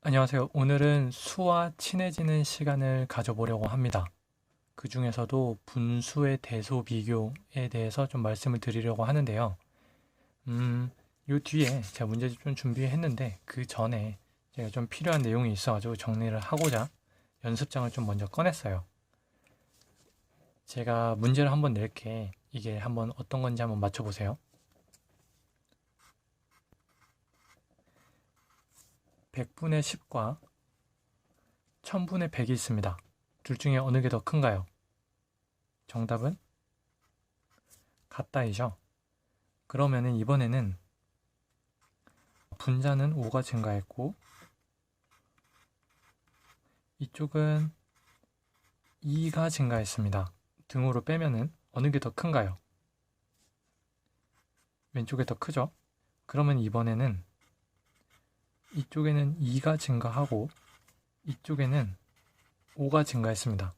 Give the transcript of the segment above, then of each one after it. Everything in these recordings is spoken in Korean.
안녕하세요. 오늘은 수와 친해지는 시간을 가져보려고 합니다. 그 중에서도 분수의 대소 비교에 대해서 좀 말씀을 드리려고 하는데요. 음, 요 뒤에 제가 문제집 좀 준비했는데 그 전에 제가 좀 필요한 내용이 있어가지고 정리를 하고자 연습장을 좀 먼저 꺼냈어요. 제가 문제를 한번 낼게 이게 한번 어떤 건지 한번 맞춰보세요. 100분의 10과 1000분의 100이 있습니다. 둘 중에 어느 게 더 큰가요? 정답은 같다이죠. 그러면은 이번에는 분자는 5가 증가했고 이쪽은 2가 증가했습니다. 등으로 빼면은 어느 게 더 큰가요? 왼쪽에 더 크죠? 그러면 이번에는 이쪽에는 2가 증가하고 이쪽에는 5가 증가했습니다.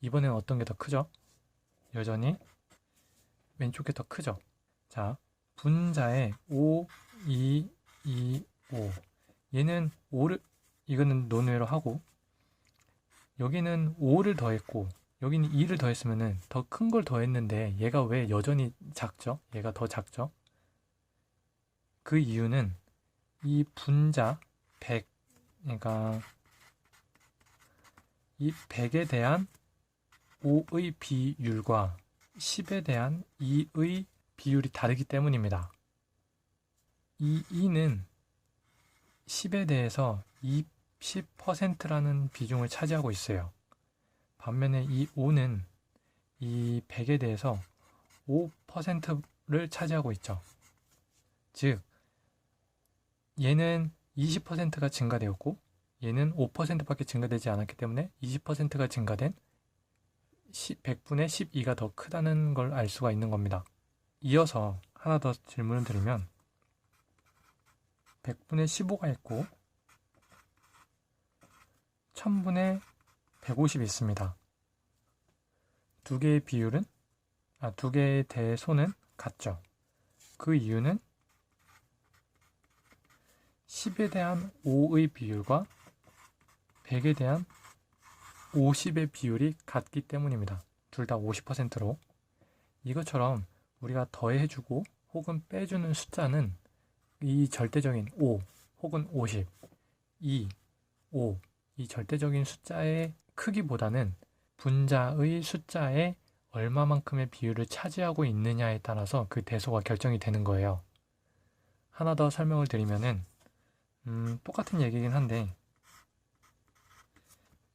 이번에는 어떤 게 더 크죠? 여전히 왼쪽이 더 크죠? 자, 분자에 5, 2, 2, 5. 얘는 5를, 이거는 논외로 하고, 여기는 5를 더했고, 여기는 2를 더했으면은 더큰 걸 더했는데, 얘가 왜 여전히 작죠? 얘가 더 작죠? 그 이유는 이 분자 100, 그러니까 이 100에 대한 5의 비율과 10에 대한 2의 비율이 다르기 때문입니다. 이 2는 10에 대해서 20%라는 비중을 차지하고 있어요. 반면에 이 5는 이 100에 대해서 5%를 차지하고 있죠. 즉, 얘는 20%가 증가되었고 얘는 5%밖에 증가되지 않았기 때문에 20%가 증가된 100분의 12가 더 크다는 걸 알 수가 있는 겁니다. 이어서 하나 더 질문을 드리면 100분의 15가 있고 1000분의 150이 있습니다. 두 개의 비율은 아, 두 개의 대소는 같죠. 그 이유는 10에 대한 5의 비율과 100에 대한 50의 비율이 같기 때문입니다. 둘 다 50%로. 이것처럼 우리가 더해주고 혹은 빼주는 숫자는 이 절대적인 5 혹은 50, 2, 5, 이 절대적인 숫자의 크기보다는 분자의 숫자에 얼마만큼의 비율을 차지하고 있느냐에 따라서 그 대소가 결정이 되는 거예요. 하나 더 설명을 드리면은 음, 똑같은 얘기긴 한데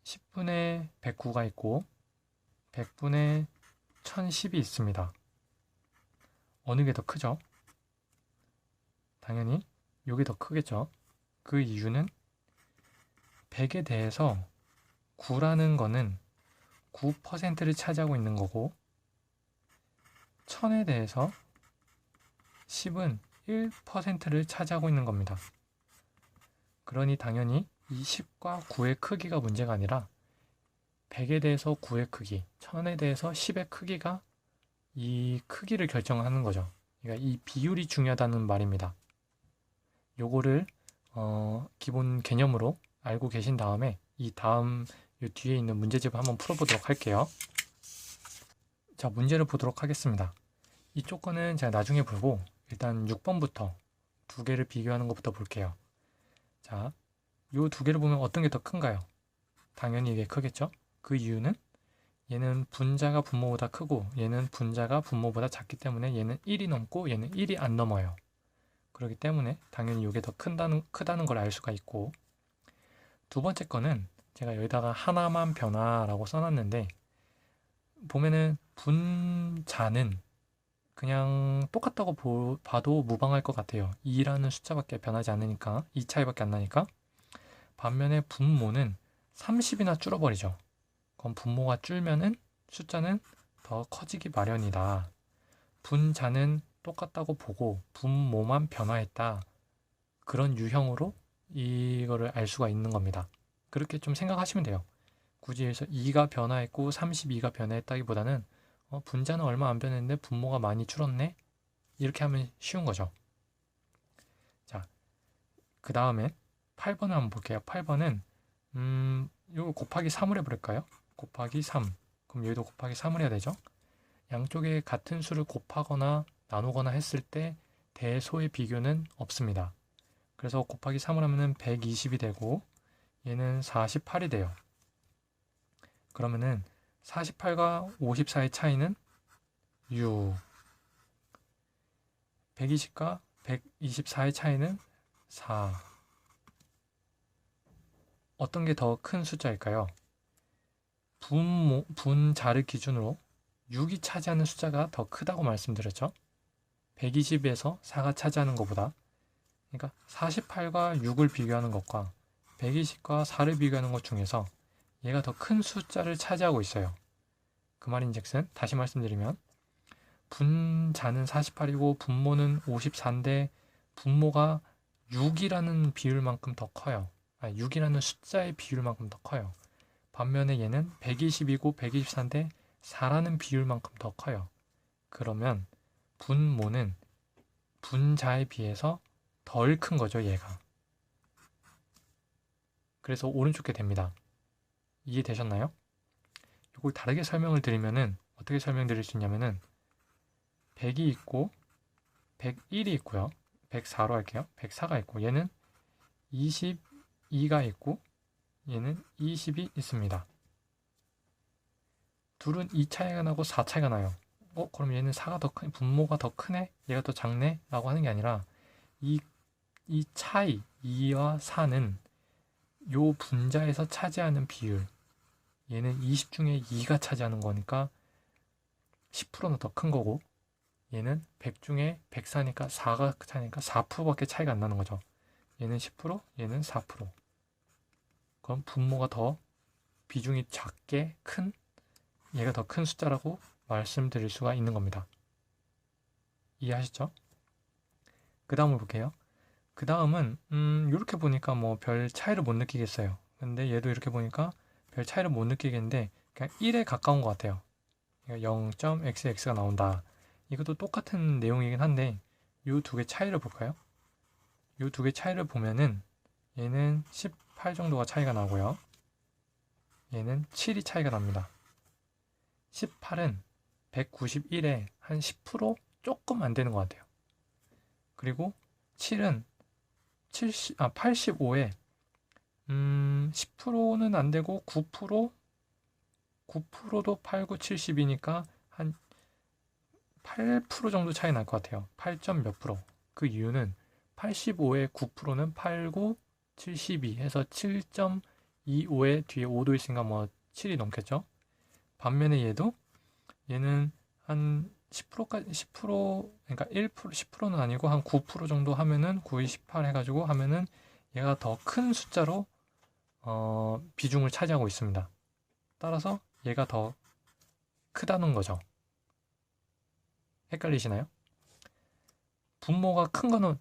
10분의 109가 있고 100분의 1010이 있습니다. 어느 게 더 크죠? 당연히 이게 더 크겠죠. 그 이유는 100에 대해서 9라는 거는 9%를 차지하고 있는 거고 1000에 대해서 10은 1%를 차지하고 있는 겁니다. 그러니 당연히 이 10과 9의 크기가 문제가 아니라 100에 대해서 9의 크기, 1000에 대해서 10의 크기가 이 크기를 결정하는 거죠. 그러니까 이 비율이 중요하다는 말입니다. 요거를 어, 기본 개념으로 알고 계신 다음에 이 다음 요 뒤에 있는 문제집을 한번 풀어보도록 할게요. 자, 문제를 보도록 하겠습니다. 이쪽 거는 제가 나중에 보고 일단 6번부터 두 개를 비교하는 것부터 볼게요. 자, 이두 개를 보면 어떤 게 더 큰가요? 당연히 이게 크겠죠? 그 이유는 얘는 분자가 분모보다 크고 얘는 분자가 분모보다 작기 때문에 얘는 1이 넘고 얘는 1이 안 넘어요. 그렇기 때문에 당연히 이게 더 큰다는, 크다는 걸 알 수가 있고 두 번째 거는 제가 여기다가 하나만 변화라고 써놨는데 보면은 분자는 그냥 똑같다고 보, 봐도 무방할 것 같아요. 2라는 숫자밖에 변하지 않으니까 2 차이밖에 안 나니까 반면에 분모는 30이나 줄어버리죠. 그럼 분모가 줄면은 숫자는 더 커지기 마련이다. 분자는 똑같다고 보고 분모만 변화했다. 그런 유형으로 이거를 알 수가 있는 겁니다. 그렇게 좀 생각하시면 돼요. 굳이 해서 2가 변화했고 32가 변화했다기보다는 어, 분자는 얼마 안 변했는데 분모가 많이 줄었네? 이렇게 하면 쉬운 거죠. 자, 그 다음에 8번을 한번 볼게요. 8번은 음, 이거 곱하기 3을 해버릴까요? 곱하기 3. 그럼 여기도 곱하기 3을 해야 되죠? 양쪽에 같은 수를 곱하거나 나누거나 했을 때 대소의 비교는 없습니다. 그래서 곱하기 3을 하면은 120이 되고 얘는 48이 돼요. 그러면은 48과 54의 차이는 6. 120과 124의 차이는 4. 어떤 게 더 큰 숫자일까요? 분모, 분자를 기준으로 6이 차지하는 숫자가 더 크다고 말씀드렸죠. 120에서 4가 차지하는 것보다 그러니까 48과 6을 비교하는 것과 120과 4를 비교하는 것 중에서 얘가 더 큰 숫자를 차지하고 있어요. 그 말인즉슨 다시 말씀드리면 분자는 48이고 분모는 54인데 분모가 6이라는 비율만큼 더 커요. 아니, 6이라는 숫자의 비율만큼 더 커요. 반면에 얘는 120이고 124인데 4라는 비율만큼 더 커요. 그러면 분모는 분자에 비해서 덜 큰 거죠, 얘가. 그래서 오른쪽 게 됩니다. 이해되셨나요? 이걸 다르게 설명을 드리면은 어떻게 설명드릴 수 있냐면은 100이 있고 101이 있고요. 104로 할게요. 104가 있고 얘는 22가 있고 얘는 20이 있습니다. 둘은 2 차이가 나고 4 차이가 나요. 어, 그럼 얘는 4가 더 큰, 분모가 더 크네? 얘가 더 작네? 라고 하는 게 아니라 이, 이 차이, 2와 4는 요 분자에서 차지하는 비율 얘는 20 중에 2가 차지하는 거니까 10%는 더 큰 거고 얘는 100 중에 104니까 4가 차니까 4%밖에 차이가 안 나는 거죠. 얘는 10% 얘는 4% 그럼 분모가 더 비중이 작게 큰 얘가 더 큰 숫자라고 말씀드릴 수가 있는 겁니다. 이해하시죠? 그 다음을 볼게요. 그 다음은 음, 이렇게 보니까 뭐 별 차이를 못 느끼겠어요. 근데 얘도 이렇게 보니까 별 차이를 못 느끼겠는데 그냥 1에 가까운 것 같아요. 0.xx가 나온다. 이것도 똑같은 내용이긴 한데 이 두 개 차이를 볼까요? 이 두 개 차이를 보면은 얘는 18 정도가 차이가 나고요. 얘는 7이 차이가 납니다. 18은 191에 한 10% 조금 안 되는 것 같아요. 그리고 7은 70, 아, 85에 음, 10%는 안 되고 9% 9%도 8, 9, 70이니까 한 8% 정도 차이 날 것 같아요. 8. 몇 프로. 그 이유는 85에 9%는 8, 9, 72 해서 7.25에 뒤에 5도 있으니까 뭐 7이 넘겠죠. 반면에 얘도 얘는 한 10%까지 10% 그러니까 1% 10%는 아니고 한 9% 정도 하면은 9, 2, 18 해가지고 하면은 얘가 더 큰 숫자로 어, 비중을 차지하고 있습니다. 따라서 얘가 더 크다는 거죠. 헷갈리시나요? 분모가 큰 거는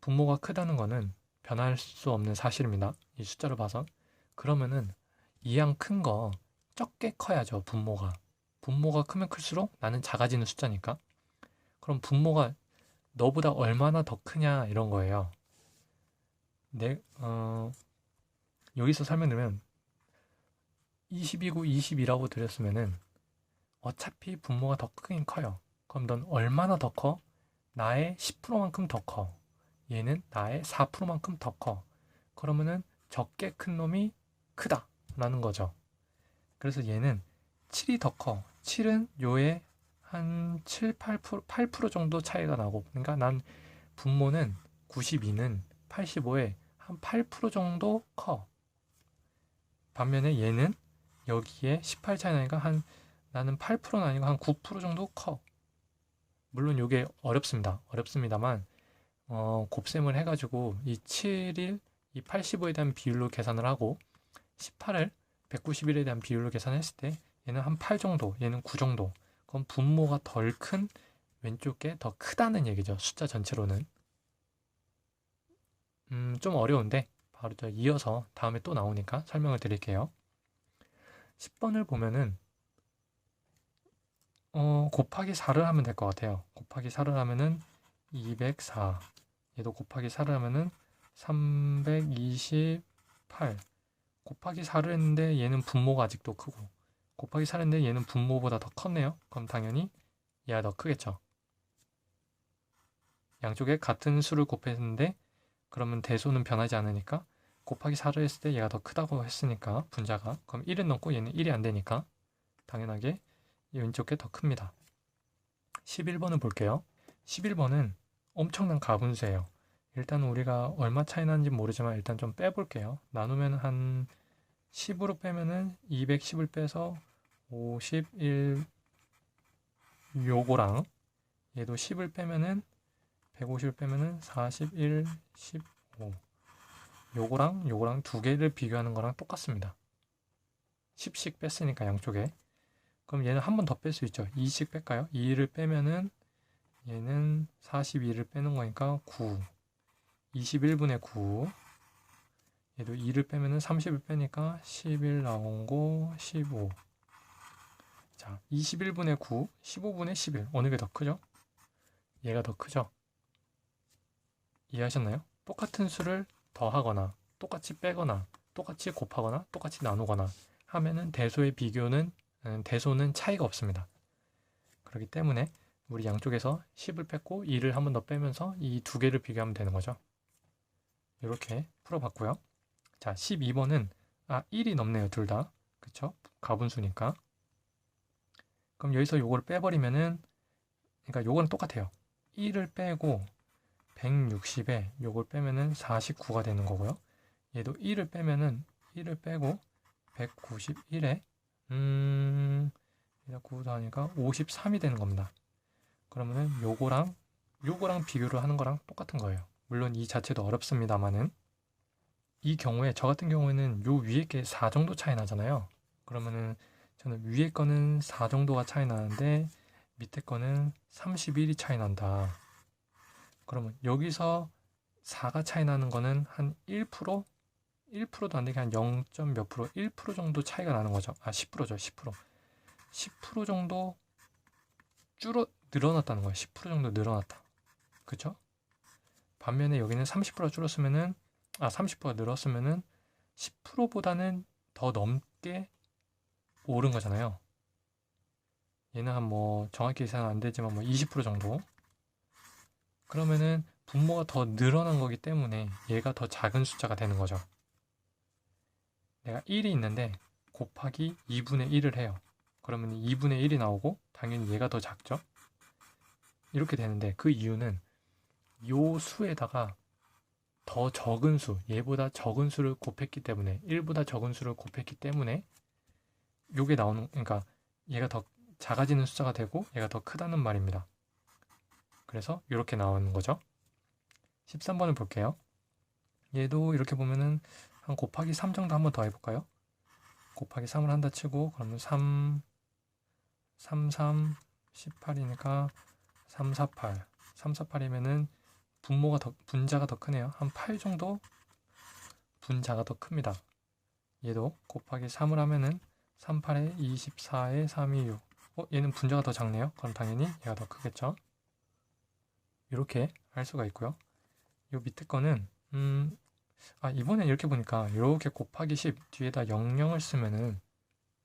분모가 크다는 거는 변할 수 없는 사실입니다. 이 숫자로 봐서 그러면은 이양 큰 거 적게 커야죠. 분모가 분모가 크면 클수록 나는 작아지는 숫자니까 그럼 분모가 너보다 얼마나 더 크냐 이런 거예요. 내, 어, 여기서 설명드리면 22고 20이라고 드렸으면은 어차피 분모가 더 크긴 커요. 그럼 넌 얼마나 더 커? 나의 10%만큼 더 커. 얘는 나의 4%만큼 더 커. 그러면은 적게 큰 놈이 크다. 라는 거죠. 그래서 얘는 7이 더 커. 7은 요에 한 7, 8%, 8% 정도 차이가 나고. 그러니까 난 분모는 92는 85에 한 8% 정도 커. 반면에 얘는 여기에 18 차이 나니까 한 나는 8%는 아니고 한 9% 정도 커. 물론 이게 어렵습니다. 어렵습니다만 어, 곱셈을 해가지고 이 7일 이 85에 대한 비율로 계산을 하고 18을 191에 대한 비율로 계산했을 때 얘는 한 8 정도, 얘는 9 정도. 그럼 분모가 덜 큰 왼쪽 게 더 크다는 얘기죠. 숫자 전체로는. 음, 좀 어려운데 바로 저 이어서 다음에 또 나오니까 설명을 드릴게요. 10번을 보면은 어, 곱하기 4를 하면 될 것 같아요. 곱하기 4를 하면은 204. 얘도 곱하기 4를 하면은 328 곱하기 4를 했는데 얘는 분모가 아직도 크고 곱하기 4를 했는데 얘는 분모보다 더 컸네요. 그럼 당연히 얘가 더 크겠죠. 양쪽에 같은 수를 곱했는데 그러면 대소는 변하지 않으니까 곱하기 4를 했을 때 얘가 더 크다고 했으니까 분자가 그럼 1은 넘고 얘는 1이 안 되니까 당연하게 이 왼쪽 게 더 큽니다. 11번을 볼게요. 11번은 엄청난 가분수예요. 일단 우리가 얼마 차이 나는지 모르지만 일단 좀 빼볼게요. 나누면 한 10으로 빼면은 210을 빼서 51 요거랑 얘도 10을 빼면은 150을 빼면은 41, 15 요거랑 요거랑 두 개를 비교하는 거랑 똑같습니다. 10씩 뺐으니까 양쪽에 그럼 얘는 한 번 더 뺄 수 있죠. 2씩 뺄까요? 2를 빼면은 얘는 42를 빼는 거니까 9 21분의 9 얘도 2를 빼면은 30을 빼니까 11 나온 거 15. 자, 21분의 9, 15분의 11. 어느 게 더 크죠? 얘가 더 크죠? 이해하셨나요? 똑같은 수를 더하거나, 똑같이 빼거나, 똑같이 곱하거나, 똑같이 나누거나 하면은 대소의 비교는, 음, 대소는 차이가 없습니다. 그렇기 때문에 우리 양쪽에서 10을 뺐고 2를 한 번 더 빼면서 이 두 개를 비교하면 되는 거죠. 이렇게 풀어봤고요. 자, 12번은 아, 1이 넘네요. 둘 다. 그쵸? 가분수니까. 그럼 여기서 요거를 빼버리면은 그러니까 요거는 똑같아요. 1을 빼고 160에 요걸 빼면은 49가 되는 거고요. 얘도 1을 빼면은 1을 빼고 191에 음9 하니까 53이 되는 겁니다. 그러면은 요거랑 요거랑 비교를 하는 거랑 똑같은 거예요. 물론 이 자체도 어렵습니다만은 이 경우에 저 같은 경우에는 요 위에 게 4 정도 차이 나잖아요. 그러면은 저는 위에 거는 4 정도가 차이 나는데 밑에 거는 31이 차이 난다. 그러면 여기서 4가 차이 나는 거는 한 1%? 1%도 안 되게 한 0. 몇 프로? 1% 정도 차이가 나는 거죠. 아, 10%죠. 10%. 10% 정도 줄어 늘어났다는 거예요. 10% 정도 늘어났다. 그쵸? 반면에 여기는 30%가 줄었으면은 아 30%가 늘었으면은 10%보다는 더 넘게 오른 거잖아요. 얘는 한 뭐 정확히 계산은 안 되지만 뭐 20% 정도. 그러면은 분모가 더 늘어난 거기 때문에 얘가 더 작은 숫자가 되는 거죠. 내가 1이 있는데 곱하기 2분의 1을 해요. 그러면 2분의 1이 나오고 당연히 얘가 더 작죠. 이렇게 되는데 그 이유는 요 수에다가 더 적은 수, 얘보다 적은 수를 곱했기 때문에 1보다 적은 수를 곱했기 때문에 요게 나오는 그러니까 얘가 더 작아지는 숫자가 되고 얘가 더 크다는 말입니다. 그래서 이렇게 나오는 거죠. 13번을 볼게요. 얘도 이렇게 보면은 한 곱하기 3 정도 한번 더 해볼까요? 곱하기 3을 한다 치고 그러면 3, 3, 3, 18이니까 3, 4, 8 3, 4, 8이면은 분모가 더, 분자가 더 크네요. 한 8 정도 분자가 더 큽니다. 얘도 곱하기 3을 하면은 3, 8에 24에 3, 2, 6. 어, 얘는 분자가 더 작네요. 그럼 당연히 얘가 더 크겠죠. 이렇게 할 수가 있고요. 요 밑에 거는 음, 아 이번엔 이렇게 보니까 이렇게 곱하기 10 뒤에다 00을 쓰면은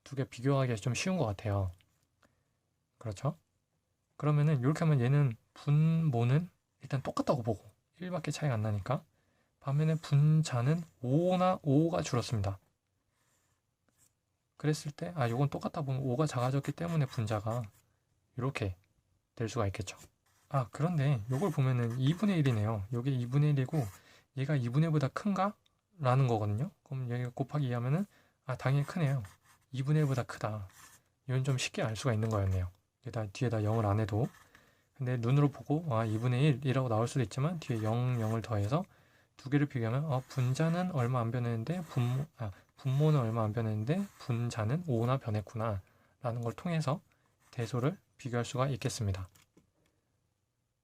두 개 비교하기가 좀 쉬운 것 같아요. 그렇죠? 그러면은 이렇게 하면 얘는 분모는 일단 똑같다고 보고 1밖에 차이가 안 나니까 반면에 분자는 5나 5가 줄었습니다. 그랬을 때, 아, 요건 똑같다 보면 5가 작아졌기 때문에 분자가 이렇게 될 수가 있겠죠. 아, 그런데 요걸 보면은 2분의 1이네요. 요게 2분의 1이고 얘가 2분의 1보다 큰가? 라는 거거든요. 그럼 여기가 곱하기 2 하면은 아, 당연히 크네요. 2분의 1보다 크다. 이건 좀 쉽게 알 수가 있는 거였네요. 여기다 뒤에다 0을 안 해도 근데 눈으로 보고 아 2분의 1이라고 나올 수도 있지만 뒤에 0, 0을 더해서 두 개를 비교하면 어, 분자는 얼마 안 변했는데 분모, 아, 분모는 얼마 안 변했는데 분자는 5나 변했구나 라는 걸 통해서 대소를 비교할 수가 있겠습니다.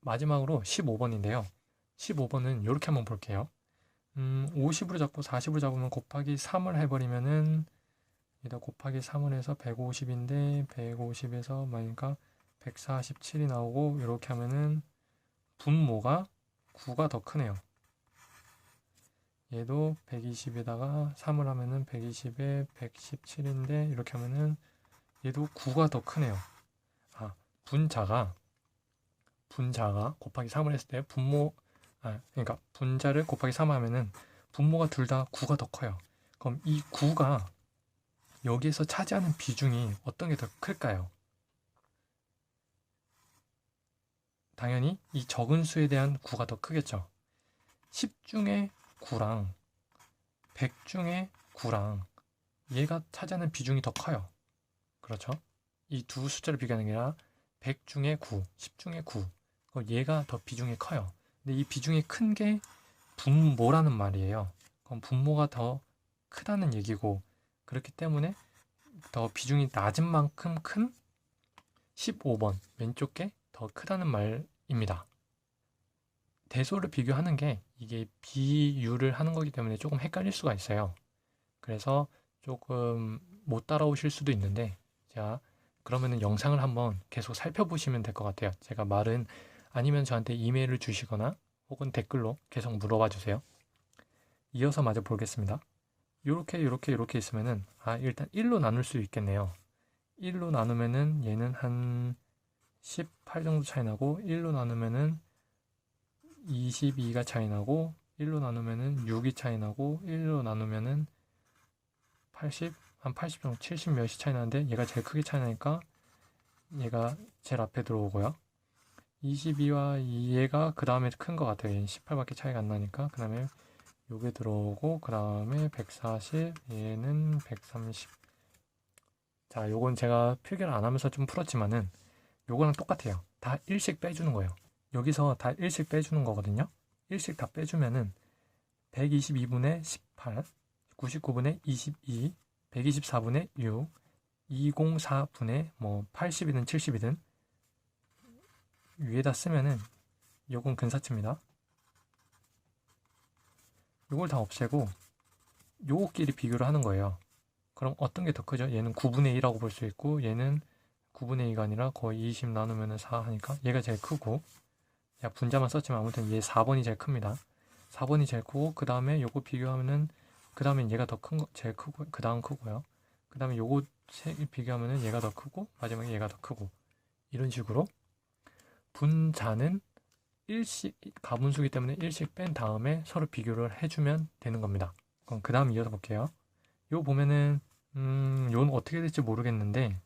마지막으로 15번인데요. 15번은 이렇게 한번 볼게요. 음, 50으로 잡고 40으로 잡으면 곱하기 3을 해버리면은 여기다 곱하기 3을 해서 150인데 150에서 그러니까 147이 나오고 이렇게 하면은 분모가 9가 더 크네요. 얘도 120에다가 3을 하면은 120에 117인데 이렇게 하면은 얘도 9가 더 크네요. 아, 분자가 분자가 곱하기 3을 했을 때 분모 아, 그러니까 분자를 곱하기 3 하면은 분모가 둘 다 9가 더 커요. 그럼 이 9가 여기에서 차지하는 비중이 어떤 게 더 클까요? 당연히 이 적은 수에 대한 9가 더 크겠죠. 10 중에 9랑 100 중에 9랑 얘가 차지하는 비중이 더 커요. 그렇죠? 이 두 숫자를 비교하는 게 아니라 100 중에 9, 10 중에 9. 얘가 더 비중이 커요. 근데 이 비중이 큰 게 분모라는 말이에요. 그럼 분모가 더 크다는 얘기고 그렇기 때문에 더 비중이 낮은 만큼 큰 15번 왼쪽 게 더 크다는 말입니다. 대소를 비교하는 게 이게 비율을 하는 거기 때문에 조금 헷갈릴 수가 있어요. 그래서 조금 못 따라오실 수도 있는데 자 그러면은 영상을 한번 계속 살펴보시면 될 것 같아요. 제가 말은 아니면 저한테 이메일을 주시거나 혹은 댓글로 계속 물어봐 주세요. 이어서 마저 보겠습니다. 이렇게 이렇게 이렇게 있으면은 아 일단 1로 나눌 수 있겠네요. 1로 나누면은 얘는 한 18 정도 차이 나고 1로 나누면은 22가 차이 나고 1로 나누면은 6이 차이 나고 1로 나누면은 80, 한 80 정도, 70 몇이 차이 나는데 얘가 제일 크게 차이 나니까 얘가 제일 앞에 들어오고요. 22와 얘가 그 다음에 큰 것 같아요. 얘는 18밖에 차이가 안 나니까. 그 다음에 요게 들어오고 그 다음에 140 얘는 130 자, 요건 제가 필기를 안 하면서 좀 풀었지만은 요거랑 똑같아요. 다 1씩 빼주는 거예요. 여기서 다 1씩 빼주는 거거든요. 1씩 다 빼주면은 122분의 18, 99분의 22, 124분의 6, 204분의 뭐 80이든 70이든 위에다 쓰면은 요건 근사치입니다. 요걸 다 없애고 요거끼리 비교를 하는 거예요. 그럼 어떤 게 더 크죠? 얘는 9분의 1이라고 볼 수 있고 얘는 9분의 2가 아니라 거의 20 나누면 4 하니까 얘가 제일 크고 야 분자만 썼지만 아무튼 얘 4번이 제일 큽니다. 4번이 제일 크고 그 다음에 요거 비교하면은 그 다음에 얘가 더 큰 거 제일 크고 그 다음 크고요. 그 다음에 요거 비교하면은 얘가 더 크고 마지막에 얘가 더 크고 이런 식으로 분자는 1씩 가분수기 때문에 1씩 뺀 다음에 서로 비교를 해주면 되는 겁니다. 그럼 그 다음 이어서 볼게요. 요 보면은 음, 요는 어떻게 될지 모르겠는데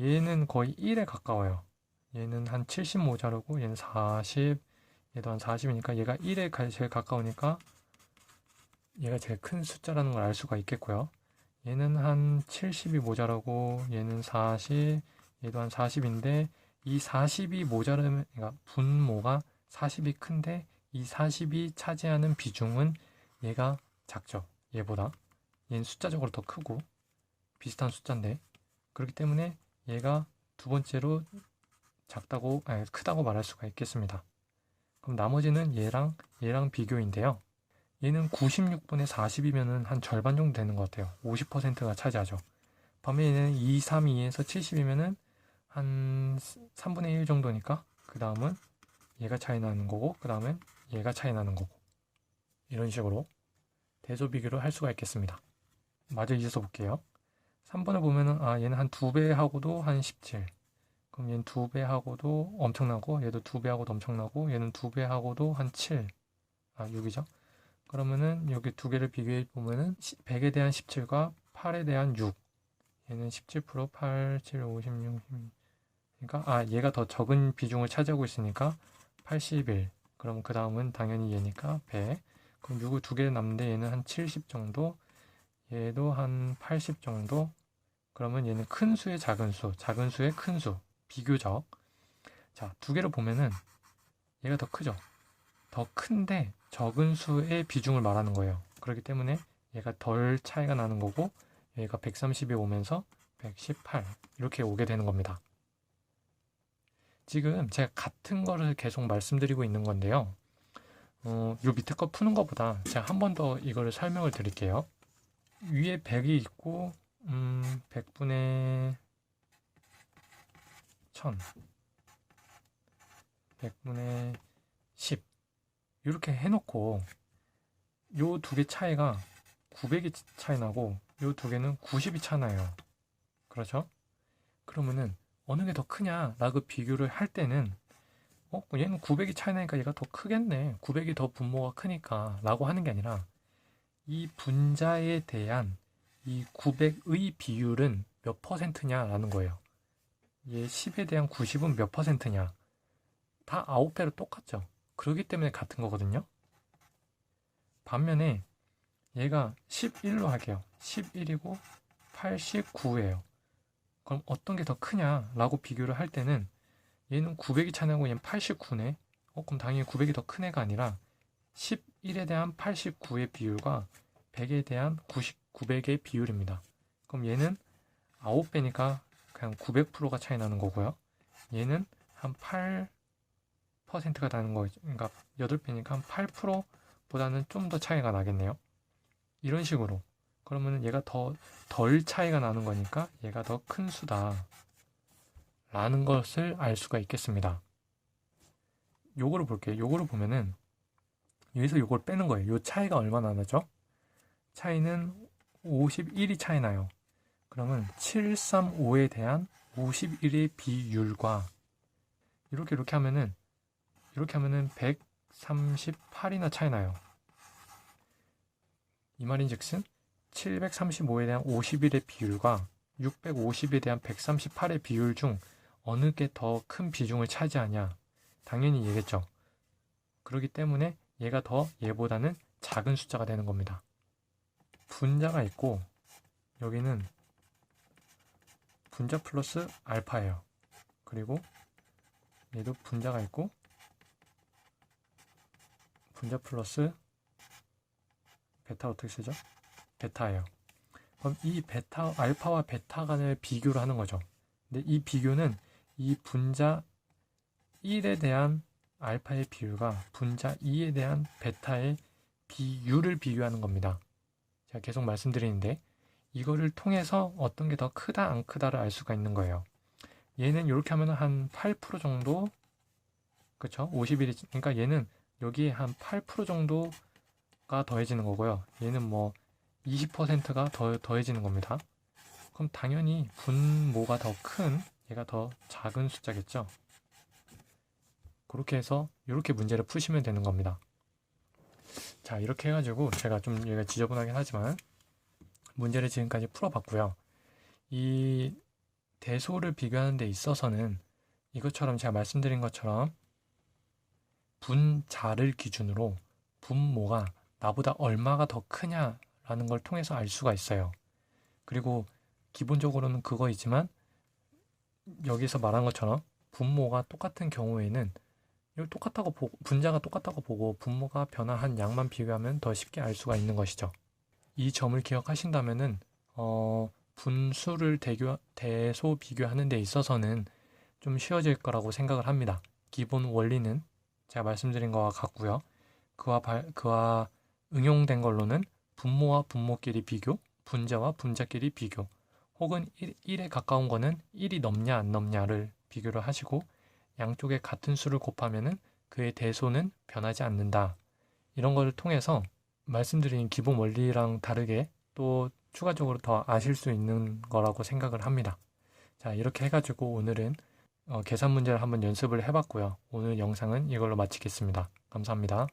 얘는 거의 1에 가까워요. 얘는 한70 모자르고 얘는 40, 얘도 한 40이니까 얘가 1에 제일 가까우니까 얘가 제일 큰 숫자라는 걸 알 수가 있겠고요. 얘는 한 70이 모자라고 얘는 40, 얘도 한 40인데 이 40이 모자르면 그러니까 분모가 40이 큰데 이 40이 차지하는 비중은 얘가 작죠. 얘보다. 얘는 숫자적으로 더 크고 비슷한 숫자인데 그렇기 때문에 얘가 두 번째로 작다고 아니, 크다고 말할 수가 있겠습니다. 그럼 나머지는 얘랑 얘랑 비교인데요. 얘는 96분의 40이면은 한 절반 정도 되는 것 같아요. 50%가 차지하죠. 반면 얘는 2, 3, 2에서 70이면은 한 3분의 1 정도니까 그 다음은 얘가 차이 나는 거고 그 다음엔 얘가 차이 나는 거고 이런 식으로 대조 비교를 할 수가 있겠습니다. 마저 이어서 볼게요. 3번을 보면은 아 얘는 한 두 배 하고도 한 17. 그럼 얘는 두 배 하고도 엄청나고 얘도 두 배 하고도 엄청나고 얘는 두 배 하고도 한 7. 아 6이죠. 그러면은 여기 두 개를 비교해 보면은 100에 대한 17과 8에 대한 6. 얘는 17% 8, 7, 56, 16. 그러니까 아 얘가 더 적은 비중을 차지하고 있으니까 81. 그럼 그 다음은 당연히 얘니까 100. 그럼 6을 두 개 남는데 얘는 한 70 정도. 얘도 한 80 정도. 그러면 얘는 큰 수의 작은 수, 작은 수의 큰 수. 비교적. 자, 두 개를 보면은 얘가 더 크죠. 더 큰데 적은 수의 비중을 말하는 거예요. 그렇기 때문에 얘가 덜 차이가 나는 거고 얘가 130이 오면서 118 이렇게 오게 되는 겁니다. 지금 제가 같은 거를 계속 말씀드리고 있는 건데요. 어, 요 밑에 거 푸는 것보다 제가 한 번 더 이거를 설명을 드릴게요. 위에 100이 있고 음, 100분의 1000 100분의 10 이렇게 해놓고 요 두 개 차이가 900이 차이 나고 요 두 개는 90이 차나요. 그렇죠? 그러면은 어느 게 더 크냐라고 비교를 할 때는 어 얘는 900이 차이 나니까 얘가 더 크겠네. 900이 더 분모가 크니까라고 하는 게 아니라 이 분자에 대한 이 900의 비율은 몇 퍼센트냐라는 거예요. 얘 10에 대한 90은 몇 퍼센트냐? 다 9배로 똑같죠. 그렇기 때문에 같은 거거든요. 반면에 얘가 11로 할게요. 11이고 89예요. 그럼 어떤 게 더 크냐라고 비교를 할 때는 얘는 900이 차나고 얘는 89네. 어, 그럼 당연히 900이 더 큰 애가 아니라 11에 대한 89의 비율과 100에 대한 90, 900의 비율입니다. 그럼 얘는 9배니까 그냥 900%가 차이 나는 거고요. 얘는 한 8%가 나는 거죠. 그러니까 8배니까 한 8%보다는 좀 더 차이가 나겠네요. 이런 식으로. 그러면 얘가 더 덜 차이가 나는 거니까 얘가 더 큰 수다. 라는 것을 알 수가 있겠습니다. 요거를 볼게요. 요거를 보면은 여기서 요걸 빼는 거예요. 요 차이가 얼마나 나죠? 차이는 51이 차이 나요. 그러면 735에 대한 51의 비율과 이렇게 이렇게 하면은 이렇게 하면은 138이나 차이 나요. 이 말인즉슨 735에 대한 51의 비율과 650에 대한 138의 비율 중 어느 게 더 큰 비중을 차지하냐? 당연히 얘겠죠. 그렇기 때문에 얘가 더 얘보다는 작은 숫자가 되는 겁니다. 분자가 있고 여기는 분자 플러스 알파예요. 그리고 얘도 분자가 있고 분자 플러스 베타 어떻게 쓰죠? 베타예요. 그럼 이 베타 알파와 베타 간을 비교를 하는 거죠. 근데 이 비교는 이 분자 1에 대한 알파의 비율과 분자 2에 대한 베타의 비율을 비교하는 겁니다. 제가 계속 말씀드리는데 이거를 통해서 어떤 게 더 크다 안 크다를 알 수가 있는 거예요. 얘는 이렇게 하면 한 8% 정도 그쵸? 50일이 그러니까 얘는 여기에 한 8% 정도가 더해지는 거고요. 얘는 뭐 20%가 더 더해지는 겁니다. 그럼 당연히 분모가 더 큰 얘가 더 작은 숫자겠죠. 그렇게 해서 이렇게 문제를 푸시면 되는 겁니다. 자 이렇게 해가지고 제가 좀 얘가 지저분하긴 하지만 문제를 지금까지 풀어봤고요. 이 대소를 비교하는 데 있어서는 이것처럼 제가 말씀드린 것처럼 분자를 기준으로 분모가 나보다 얼마가 더 크냐라는 걸 통해서 알 수가 있어요. 그리고 기본적으로는 그거이지만 여기서 말한 것처럼 분모가 똑같은 경우에는 이걸 똑같다고 보고 분자가 똑같다고 보고 분모가 변화한 양만 비교하면 더 쉽게 알 수가 있는 것이죠. 이 점을 기억하신다면은 어, 분수를 대교, 대소 비교하는 데 있어서는 좀 쉬워질 거라고 생각을 합니다. 기본 원리는 제가 말씀드린 거와 같고요. 그와 발, 그와 응용된 걸로는 분모와 분모끼리 비교, 분자와 분자끼리 비교, 혹은 1, 1에 가까운 거는 1이 넘냐 안 넘냐를 비교를 하시고 양쪽에 같은 수를 곱하면은 그의 대소는 변하지 않는다. 이런 거를 통해서 말씀드린 기본 원리랑 다르게 또 추가적으로 더 아실 수 있는 거라고 생각을 합니다. 자, 이렇게 해가지고 오늘은 어, 계산 문제를 한번 연습을 해봤고요. 오늘 영상은 이걸로 마치겠습니다. 감사합니다.